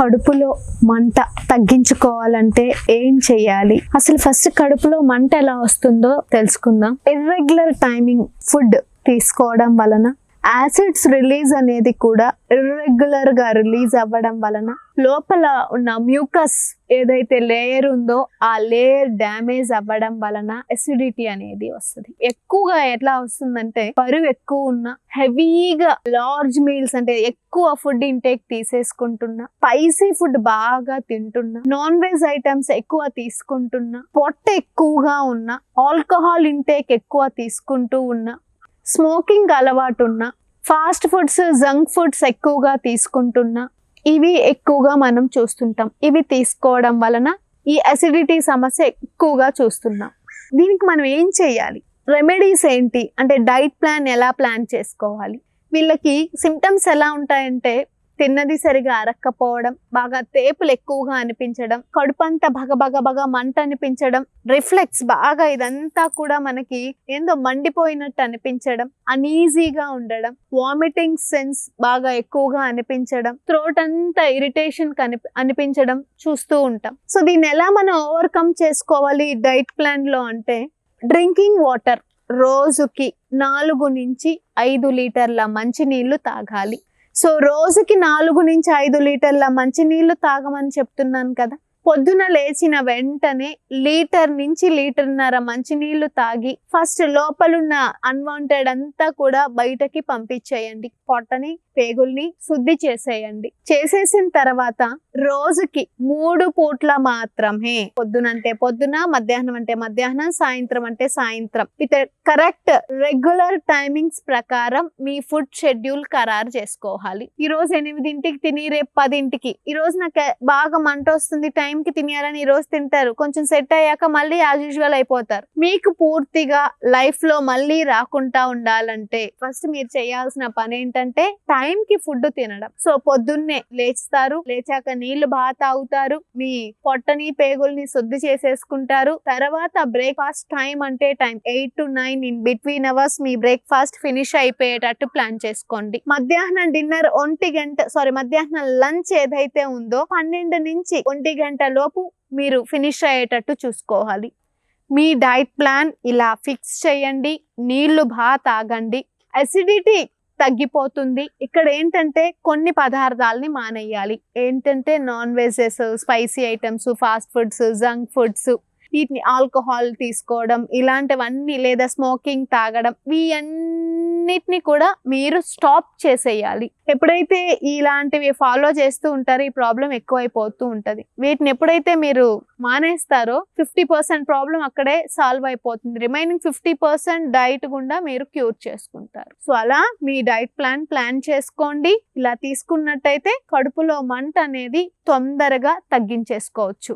కడుపులో మంట తగ్గించుకోవాలంటే ఏం చేయాలి? అసలు ఫస్ట్ కడుపులో మంట ఎలా వస్తుందో తెలుసుకుందాం. ఇర్రెగ్యులర్ టైమింగ్ ఫుడ్ తీసుకోవడం వలన యాసిడ్స్ రిలీజ్ అనేది కూడా ఇర్రెగ్యులర్గా రిలీజ్ అవ్వడం వలన లోపల ఉన్న మ్యూకస్ ఏదైతే లేయర్ ఉందో ఆ లేయర్ డ్యామేజ్ అవ్వడం వలన ఎసిడిటీ అనేది వస్తుంది. ఎక్కువగా ఎట్లా వస్తుందంటే బరువు ఎక్కువ ఉన్న హెవీగా లార్జ్ మీల్స్ అంటే ఎక్కువ ఫుడ్ ఇంటేక్ తీసేసుకుంటున్నా స్పైసీ ఫుడ్ బాగా తింటున్నా నాన్ వెజ్ ఐటమ్స్ ఎక్కువ తీసుకుంటున్నా పొట్ట ఎక్కువగా ఉన్న ఆల్కహాల్ ఇంటేక్ ఎక్కువ తీసుకుంటూ ఉన్నా స్మోకింగ్ అలవాటు ఉన్న ఫాస్ట్ ఫుడ్స్ జంక్ ఫుడ్స్ ఎక్కువగా తీసుకుంటున్నా ఇవి ఎక్కువగా మనం చూస్తుంటాం. ఇవి తీసుకోవడం వలన ఈ అసిడిటీ సమస్య ఎక్కువగా చూస్తున్నాం. దీనికి మనం ఏం చేయాలి? రెమెడీస్ ఏంటి? అంటే డైట్ ప్లాన్ ఎలా ప్లాన్ చేసుకోవాలి? వీళ్ళకి సిమ్టమ్స్ ఎలా ఉంటాయంటే తిన్నది సరిగా అరక్కపోవడం బాగా తేపులు ఎక్కువగా అనిపించడం కడుపంతా బగ బగ బగ మంట అనిపించడం రిఫ్లెక్స్ బాగా ఇదంతా కూడా మనకి ఏందో మండిపోయినట్టు అనిపించడం అనీజీగా ఉండడం వామిటింగ్ సెన్స్ బాగా ఎక్కువగా అనిపించడం థ్రోట్ అంతా ఇరిటేషన్ కని అనిపించడం చూస్తూ ఉంటాం. సో దీన్ని ఎలా మనం ఓవర్కమ్ చేసుకోవాలి డైట్ ప్లాన్లో అంటే డ్రింకింగ్ వాటర్ రోజుకి నాలుగు నుంచి ఐదు లీటర్ల మంచినీళ్ళు తాగాలి. సో రోజుకి నాలుగు నుంచి ఐదు లీటర్ల మంచినీళ్ళు తాగమని చెప్తున్నాను కదా. పొద్దున లేచిన వెంటనే లీటర్ నుంచి లీటర్న్నర మంచినీళ్ళు తాగి ఫస్ట్ లోపలున్న అన్వాంటెడ్ అంతా కూడా బయటకి పంపించేయండి. పొట్టని పేగుల్ని శుద్ధి చేసేయండి. చేసేసిన తర్వాత రోజుకి మూడు పూట్ల మాత్రమే పొద్దునంటే పొద్దున మధ్యాహ్నం అంటే మధ్యాహ్నం సాయంత్రం అంటే సాయంత్రం. విత్ కరెక్ట్ రెగ్యులర్ టైమింగ్స్ ప్రకారం మీ ఫుడ్ షెడ్యూల్ ఖరారు చేసుకోవాలి. ఈ రోజు ఎనిమిదింటికి తిని రేపు పదింటికి. ఈ రోజు నాకు బాగా మంట వస్తుంది టైం కి తినేయాలని ఈ రోజు తింటారు. కొంచెం సెట్ అయ్యాక మళ్ళీ యాజ్ యూజువల్ అయిపోతారు. మీకు పూర్తిగా లైఫ్లో మళ్ళీ రాకుండా ఉండాలంటే ఫస్ట్ మీరు చేయాల్సిన పని ఏంటంటే టైం టైంకి ఫుడ్ తినడం. సో పొద్దున్నే లేస్తారు లేచాక నీళ్ళు బాగా తాగుతారు మీ పొట్టని పేగుల్ని శుద్ధి చేసేసుకుంటారు. తర్వాత బ్రేక్ఫాస్ట్ టైం అంటే time eight to nine in between hours me breakfast finish అయిపోయేటట్టు ప్లాన్ చేసుకోండి. మధ్యాహ్నం డిన్నర్ ఒంటి గంట సారీ మధ్యాహ్నం లంచ్ ఏదైతే ఉందో పన్నెండు నుంచి ఒంటి గంట లోపు మీరు ఫినిష్ అయ్యేటట్టు చూసుకోవాలి. మీ డైట్ ప్లాన్ ఇలా ఫిక్స్ చేయండి నీళ్ళు బాగా తాగండి. అసిడిటీ తగ్గిపోతుంది. ఇక్కడ ఏంటంటే కొన్ని పదార్థాలని మానేయాలి. ఏంటంటే non vegs spicy items fast foods junk foods వీటిని ఆల్కహాల్ తీసుకోవడం ఇలాంటివన్నీ లేదా స్మోకింగ్ తాగడం వీటన్నిటిని కూడా మీరు స్టాప్ చేసేయాలి. ఎప్పుడైతే ఇలాంటివి ఫాలో చేస్తూ ఉంటారో ఈ ప్రాబ్లం ఎక్కువైపోతూ ఉంటుంది. వీటిని ఎప్పుడైతే మీరు మానేస్తారో ఫిఫ్టీ పర్సెంట్ ప్రాబ్లం అక్కడే సాల్వ్ అయిపోతుంది. రిమైనింగ్ ఫిఫ్టీ పర్సెంట్ డైట్ గుండా మీరు క్యూర్ చేసుకుంటారు. సో అలా మీ డైట్ ప్లాన్ ప్లాన్ చేసుకోండి. ఇలా తీసుకున్నట్టయితే కడుపులో మంట అనేది తొందరగా తగ్గించేసుకోవచ్చు.